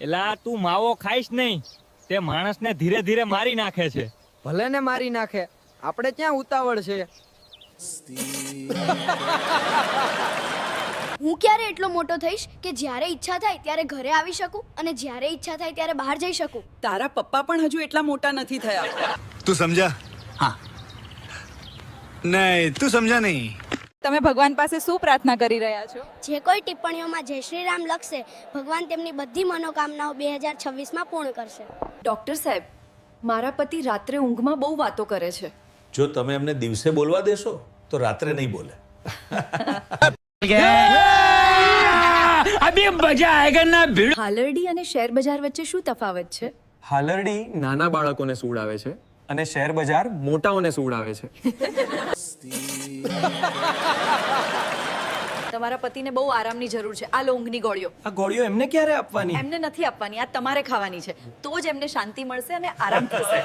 એલા તું માવો ખાઈશ નહીં. તે માણસને ધીરે ધીરે મારી નાખે છે. ભલે ને મારી નાખે. આપણે ક્યાં ઉતાવળ છે? હું ક્યારે એટલો મોટો થઈશ કે જ્યારે ઈચ્છા થાય ત્યારે ઘરે આવી શકું અને જ્યારે ઈચ્છા થાય ત્યારે બહાર જઈ શકું? તારા પપ્પા પણ હજુ એટલા મોટા નથી થયા. તું સમજા? હા. નહીં તું સમજા નહીં. તમે ભગવાન પાસે શું પ્રાર્થના કરી રહ્યા છો? જે કોઈ ટિપ્પણીઓમાં જય શ્રી રામ લખશે ભગવાન તેમની બધી મનોકામનાઓ બે હજાર છવ્વીસમાં પૂર્ણ કરશે. ડૉક્ટર સાહેબ મારા પતિ રાત્રે ઊંઘમાં બહુ વાતો કરે છે. જો તમે એમને દિવસે બોલવા દેશો તો રાત્રે નહીં બોલે. હાલરડી અને શેર બજાર વચ્ચે શું તફાવત છે? હાલરડી નાના બાળકોને સુવડાવે છે. અને શેર બજાર મોટાઓને સુવડાવે છે. તમારા પતિને બહુ આરામની જરૂર છે. આ લોંગની ગોળીઓ. આ ગોળીઓ એમને ક્યારે આપવાની? એમને નથી આપવાની આ તમારે ખાવાની છે. તો જ એમને શાંતિ મળશે અને આરામ થશે.